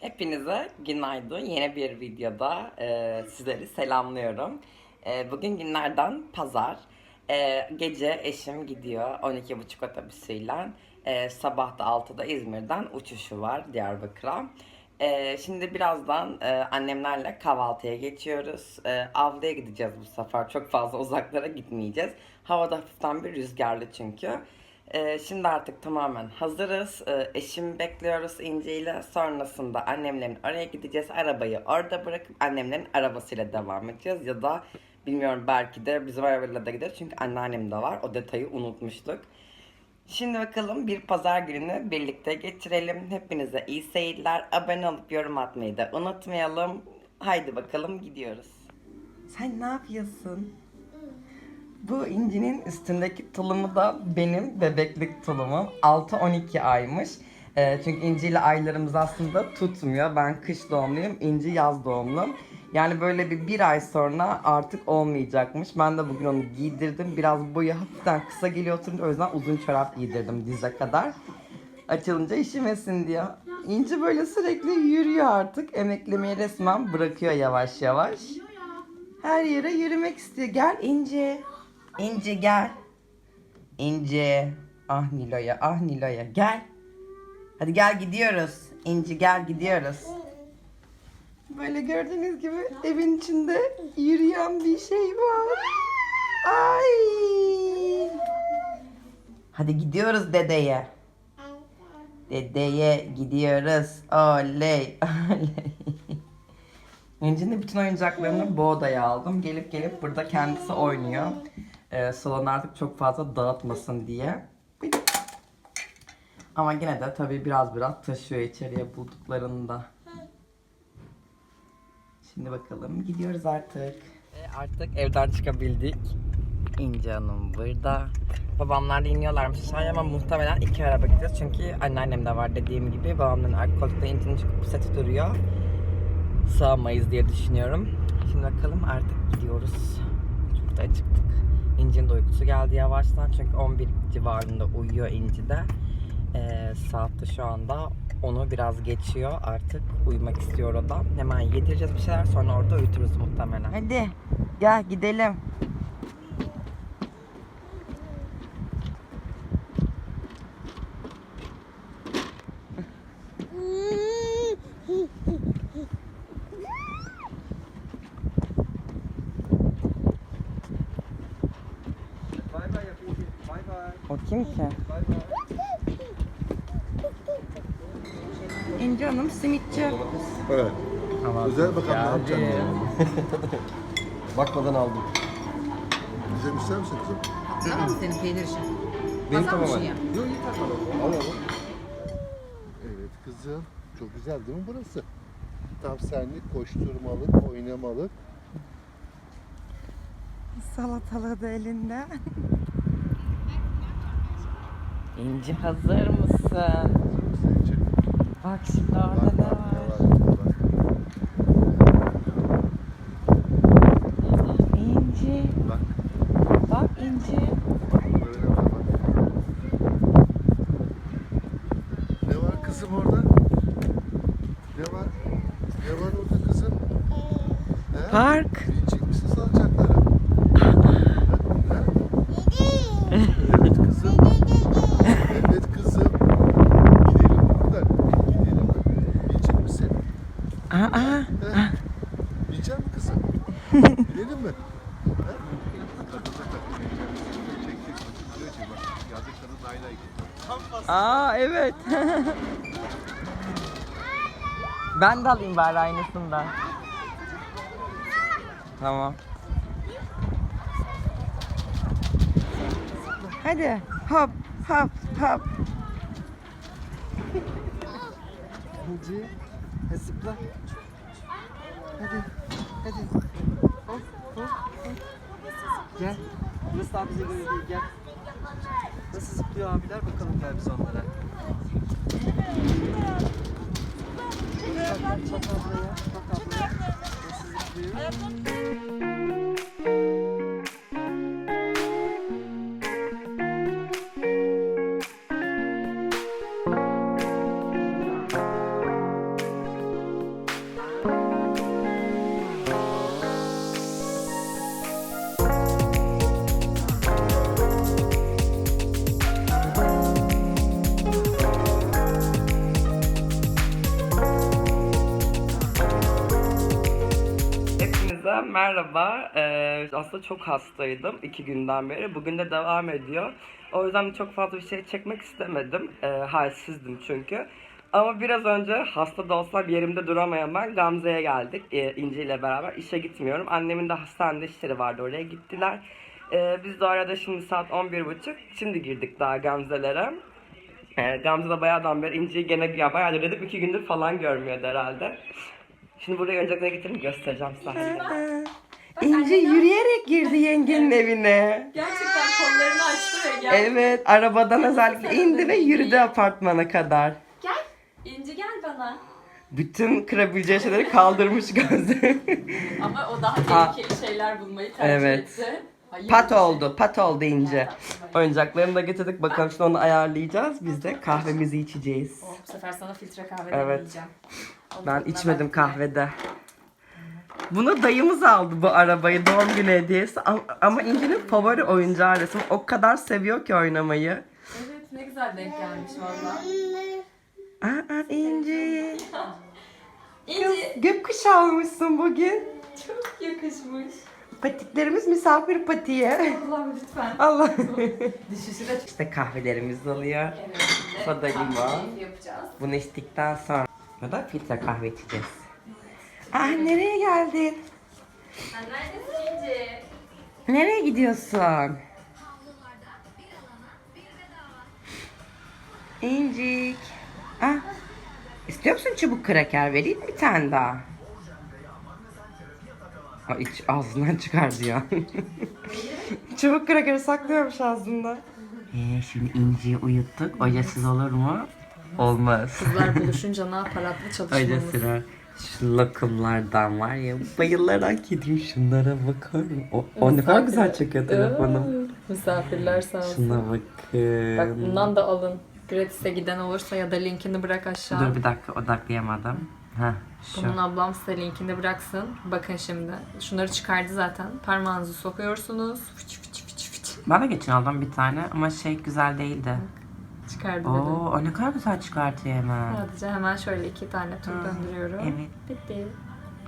Hepinize günaydın. Yeni bir videoda e, sizleri selamlıyorum. E, bugün günlerden pazar. E, gece eşim gidiyor 12.30 otobüsüyle. E, sabah da 6'da İzmir'den uçuşu var Diyarbakır'a. E, şimdi birazdan e, annemlerle kahvaltıya geçiyoruz. E, avluya gideceğiz bu sefer. Çok fazla uzaklara gitmeyeceğiz. Havada hafiften bir rüzgarlı çünkü. Ee, şimdi artık tamamen hazırız. Ee, eşimi bekliyoruz İnci ile. Sonrasında annemlerin oraya gideceğiz. Arabayı orada bırakıp annemlerin arabasıyla devam edeceğiz. Ya da bilmiyorum belki de bizim arabayla da gideriz. Çünkü anneannem de var. O detayı unutmuştuk. Şimdi bakalım bir pazar gününü birlikte geçirelim. Hepinize iyi seyirler. Abone olup yorum atmayı da unutmayalım. Haydi bakalım gidiyoruz. Sen ne yapıyorsun? Bu incinin üstündeki tulumu da benim bebeklik tulumum. 6-12 aymış. Ee, çünkü İnci ile aylarımız aslında tutmuyor. Ben kış doğumluyum, İnci yaz doğumlu. Yani böyle bir bir ay sonra artık olmayacakmış. Ben de bugün onu giydirdim. Biraz boyu hafiften kısa geliyor oturunca o yüzden uzun çorap giydirdim dize kadar. Açılınca işimesin diye. İnci böyle sürekli yürüyor artık. Emeklemeyi resmen bırakıyor yavaş yavaş. Her yere yürümek istiyor. Gel İnci. İnci gel. İnci. Ah Nilo'ya, ah Nilo'ya. Gel. Hadi gel gidiyoruz. İnci gel gidiyoruz. Böyle gördüğünüz gibi evin içinde yürüyen bir şey var. Ay. Hadi gidiyoruz dedeye. Dedeye gidiyoruz. Oley. Oley. İnci'nin bütün oyuncaklarını bu odaya aldım. Gelip gelip burada kendisi oynuyor. Ee, salon artık çok fazla dağıtmasın diye. Ama yine de tabii biraz biraz taşıyor içeriye bulduklarında. Şimdi bakalım gidiyoruz artık. artık evden çıkabildik. İnci Hanım burada. Babamlar da iniyorlarmış aşağıya ama muhtemelen iki araba gideceğiz. Çünkü anneannem de var dediğim gibi. Babamların arka koltukta çıkıp seti duruyor sığamayız diye düşünüyorum. Şimdi bakalım artık gidiyoruz. Çok da acıktık. İnci'nin de uykusu geldi yavaştan çünkü 11 civarında uyuyor İnci de. Ee, saat de şu anda onu biraz geçiyor artık uyumak istiyor o da. Hemen yedireceğiz bir şeyler sonra orada uyuturuz muhtemelen. Hadi gel gidelim. Bay bay yapayım. Bay bay. O kim ki? İnci Hanım simitçi. Evet. Ama Özel bakalım ne yapacaksın ya? Bakmadan aldım. Bize ister misin kızım? Tamam mı senin peynir işin? Benim tamam ya? Yok iyi al. Evet kızım. Çok güzel değil mi burası? Tam senlik, koşturmalık, oynamalık. Salatalığı da elinde. İnci hazır mısın? Bak şimdi orada ne var? İnci. Bak. Bak İnci. Ne var kızım orada? Ne var? Ne var orada kızım? He? Park. Binecek misin salıncaklara? Ha? Ha? Evet kızım. Evet kızım. Gidelim buradan. Gidelim. Binecek misin? Aa. Ha? Binecek misin kızım? Binelim mi? Aa evet. ben de alayım bari aynısından. Tamam. Hadi hop hop hop. İnci. Hadi zıpla. Hadi. Hadi. Hop hop hop. Gel. Burası daha bize göre değil gel. Nasıl zıplıyor abiler bakalım gel biz onlara. Bak bak bak ablaya. Bak ablaya. Nasıl zıplıyor. Merhaba. Ee, aslında çok hastaydım iki günden beri. Bugün de devam ediyor. O yüzden çok fazla bir şey çekmek istemedim. Ee, halsizdim çünkü. Ama biraz önce hasta da olsam yerimde duramayan ben Gamze'ye geldik. Ee, İnci ile beraber işe gitmiyorum. Annemin de hastanede işleri vardı oraya gittiler. Ee, biz de arada şimdi saat 11.30. Şimdi girdik daha Gamze'lere. Ee, Gamze de bayağıdan beri İnci'yi gene ya bayağıdır dedim iki gündür falan görmüyordu herhalde. Şimdi buraya öncelikle getirip göstereceğim size. İnci yürüyerek girdi yengenin evine. Gerçekten kollarını açtı ve geldi. Evet, arabadan özellikle indi ve yürüdü apartmana kadar. Gel. İnci gel bana. Bütün kırabileceği şeyleri kaldırmış Gamze. Ama o daha tehlikeli şeyler bulmayı tercih Evet. etti. Hayır, pat şey. oldu, pat oldu İnci. Oyuncaklarını da getirdik. Bakalım şimdi onu ayarlayacağız. Biz de kahvemizi içeceğiz. Oh, bu sefer sana filtre kahve Evet. demeyeceğim. Onun Ben içmedim kahvede. Bunu dayımız aldı bu arabayı doğum günü hediyesi. Ama- Ama İnci'nin favori oyuncağı resim. O kadar seviyor ki oynamayı. Evet ne güzel denk gelmiş valla. Aa İnci. İnci Gökkuşağı olmuşsun bugün. çok yakışmış. Patiklerimiz misafir patiye. Allah'ım lütfen. Allah. Düşüşü de çok işte kahvelerimiz oluyor. Evet, şimdi Soda limon. kahve yapacağız. Bunu içtikten sonra da filtre kahve içeceğiz. Ah nereye geldin? Sen neredesin İnci? Nereye gidiyorsun? İncik. Ah. İstiyor musun çubuk kraker vereyim bir tane daha? Aa, iç ağzından çıkar diyor. çubuk krakeri saklıyormuş ağzında. Ee, şimdi İnci'yi uyuttuk. Ocasız olur mu? Olmaz. Kızlar buluşunca ne yapar adlı Öyle çalışmamız. sıra. Şu lokumlardan var ya bayılarak yedim şunlara bakar mı? O, o ne kadar güzel çekiyor telefonum. Misafirler sağ olsun. Şuna bakın. Bak bundan da alın. Gratis'e giden olursa ya da linkini bırak aşağı. Dur bir dakika odaklayamadım. Heh, şu. Bunun ablam size linkini bıraksın. Bakın şimdi. Şunları çıkardı zaten. Parmağınızı sokuyorsunuz. Fıç fıç fıç fıç. Bana geçen aldım bir tane ama şey güzel değildi. Çıkardı Oo, dedim. o ne kadar güzel çıkartıyor hemen. Sadece hemen şöyle iki tane tur döndürüyorum. Evet. Bitti.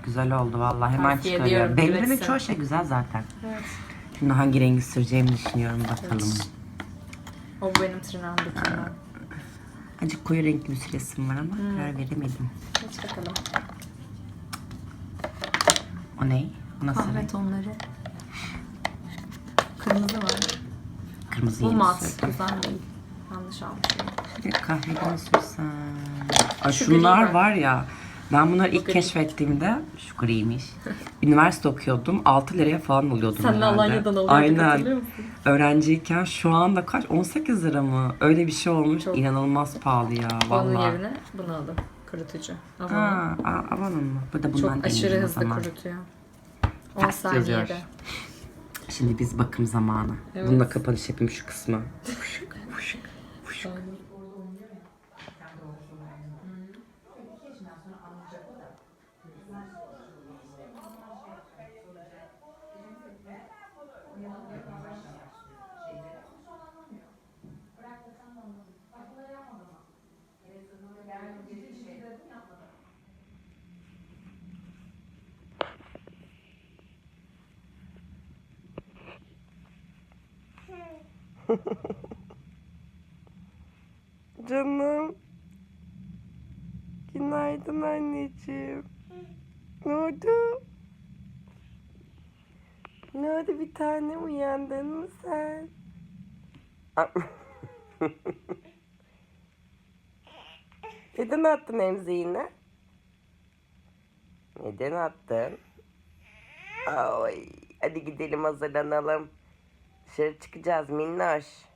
Güzel oldu vallahi hemen Tavsiye çıkarıyor. ediyorum, üretsin. çoğu şey güzel zaten. Evet. Şimdi hangi rengi süreceğimi düşünüyorum bakalım. O benim tırnağımdakinden. Acık koyu renkli bir süresim var ama Hmm. karar veremedim. Geç bakalım. O ne? Bu nasıl renk? Kahve tonları. Kırmızı var. Kırmızı Bu yeni mat. sürdüm. Güzel değil. Yanlış almışım. Bir kahveden sürsem. Ay Şu şunlar gri var ya. Ben bunları ilk gri. keşfettiğimde şu griymiş. Üniversite okuyordum. 6 liraya falan buluyordum Sen de herhalde. Alanya'dan alıyorduk Aynen. Öğrenciyken şu anda kaç? 18 lira mı? Öyle bir şey olmuş. Çok. İnanılmaz pahalı ya Onun vallahi. yerine bunu aldım. Kurutucu. Ha, aa, Avanın mı? Bu da bundan çok aşırı hızlı kurutuyor. 10 Ters yazıyor. saniyede. Şimdi biz bakım zamanı. Evet. Bununla kapanış yapayım şu kısmı. Fuşuk, fuşuk, fuşuk. Canım. Günaydın anneciğim. Ne oldu? Ne oldu bir tane uyandın mı sen? Neden attın emziğini? Neden attın? Ay, hadi gidelim hazırlanalım. Dışarı çıkacağız minnoş.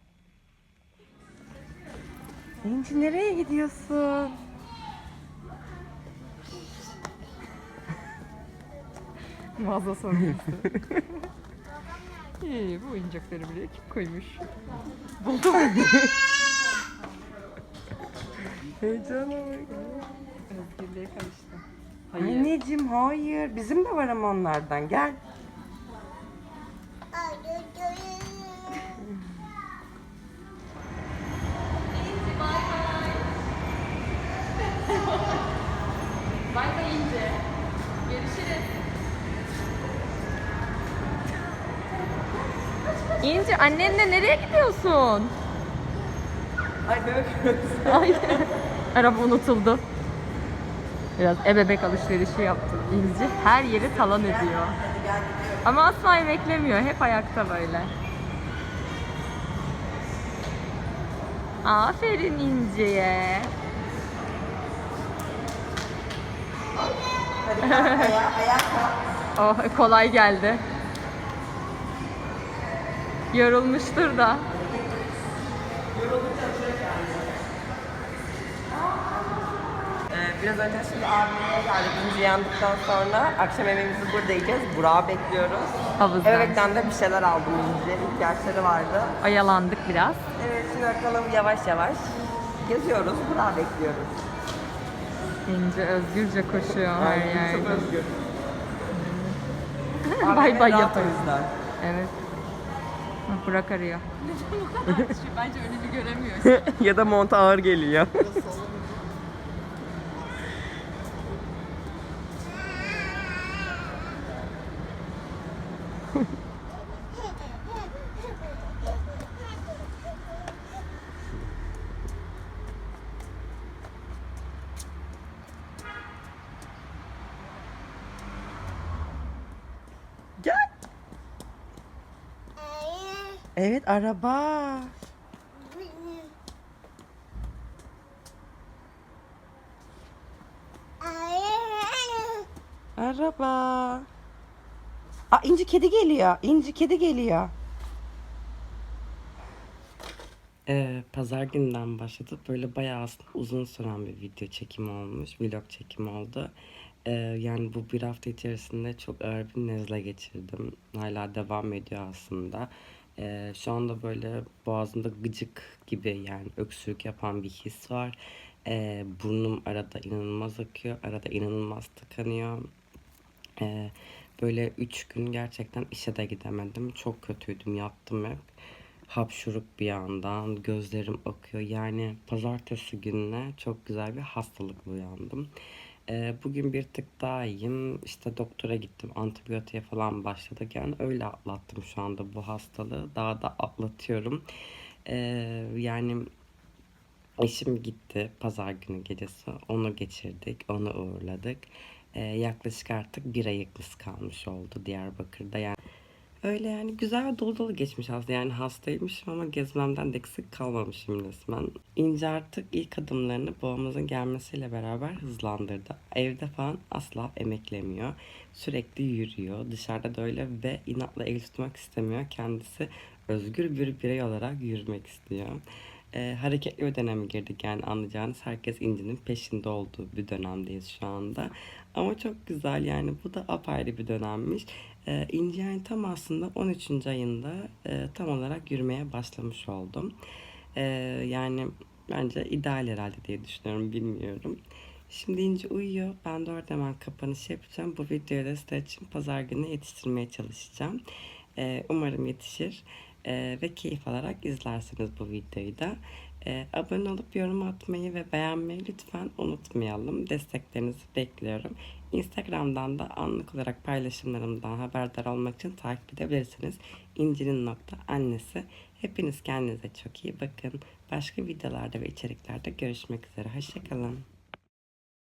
İnci nereye gidiyorsun? Mağaza sorumlusu. İyi bu oyuncakları buraya kim koymuş? Heyecana bak. Özgürlüğe karıştı. Anneciğim hayır. Bizim de var ama onlardan. Gel. İnci annenle nereye gidiyorsun? Ay bebek Ay. Araba unutuldu. Biraz ebebek alışverişi yaptım. İnci her yeri talan ediyor. Ama asla emeklemiyor. Hep ayakta böyle. Aferin İnci'ye. oh kolay geldi. Yorulmuştur da. Ee, biraz önce şimdi abimle geldik. İnci yandıktan sonra akşam yemeğimizi burada yiyeceğiz. Burak'ı bekliyoruz. Havuzdan. Bebekten de bir şeyler aldım İnci'ye. ihtiyaçları vardı. Oyalandık biraz. Evet şimdi bakalım yavaş yavaş geziyoruz. Burak'ı bekliyoruz. İnci özgürce koşuyor her yerde. Çok özgür. Bay bay rahat yapıyor. O yüzden. Evet. Bak, Burak arıyor. Bence önünü göremiyor. ya da monta ağır geliyor. Gel. Evet araba. Araba. Aa İnci kedi geliyor. İnci kedi geliyor. Ee, pazar gününden başladı. Böyle bayağı aslında uzun süren bir video çekimi olmuş. Vlog çekimi oldu. Ee, yani bu bir hafta içerisinde çok ağır bir nezle geçirdim. Hala devam ediyor aslında. Ee, şu anda böyle boğazımda gıcık gibi yani öksürük yapan bir his var. Ee, burnum arada inanılmaz akıyor. Arada inanılmaz tıkanıyor. Ee, böyle üç gün gerçekten işe de gidemedim. Çok kötüydüm. Yattım hep. Hapşuruk bir yandan. Gözlerim akıyor. Yani pazartesi gününe çok güzel bir hastalıkla uyandım. Ee, bugün bir tık daha iyiyim. İşte doktora gittim. Antibiyotiğe falan başladık. Yani öyle atlattım şu anda bu hastalığı. Daha da atlatıyorum. Ee, yani Eşim gitti pazar günü gecesi. Onu geçirdik, onu uğurladık. Ee, yaklaşık artık bir ayımız kalmış oldu Diyarbakır'da. Yani öyle yani güzel dolu dolu geçmiş aslında. Yani hastaymışım ama gezmemden de eksik kalmamışım resmen. İnce artık ilk adımlarını babamızın gelmesiyle beraber hızlandırdı. Evde falan asla emeklemiyor. Sürekli yürüyor. Dışarıda da öyle ve inatla el tutmak istemiyor. Kendisi özgür bir birey olarak yürümek istiyor e, hareketli bir döneme girdik yani anlayacağınız herkes incinin peşinde olduğu bir dönemdeyiz şu anda. Ama çok güzel yani bu da apayrı bir dönemmiş. E, İnci yani tam aslında 13. ayında e, tam olarak yürümeye başlamış oldum. E, yani bence ideal herhalde diye düşünüyorum bilmiyorum. Şimdi İnci uyuyor. Ben de orada hemen kapanış yapacağım. Bu videoyu da sizler için pazar günü yetiştirmeye çalışacağım. E, umarım yetişir. Ee, ve keyif alarak izlersiniz bu videoyu da. Ee, abone olup yorum atmayı ve beğenmeyi lütfen unutmayalım. Desteklerinizi bekliyorum. Instagram'dan da anlık olarak paylaşımlarımdan haberdar olmak için takip edebilirsiniz. İnci'nin nokta annesi. Hepiniz kendinize çok iyi bakın. Başka videolarda ve içeriklerde görüşmek üzere. Hoşçakalın.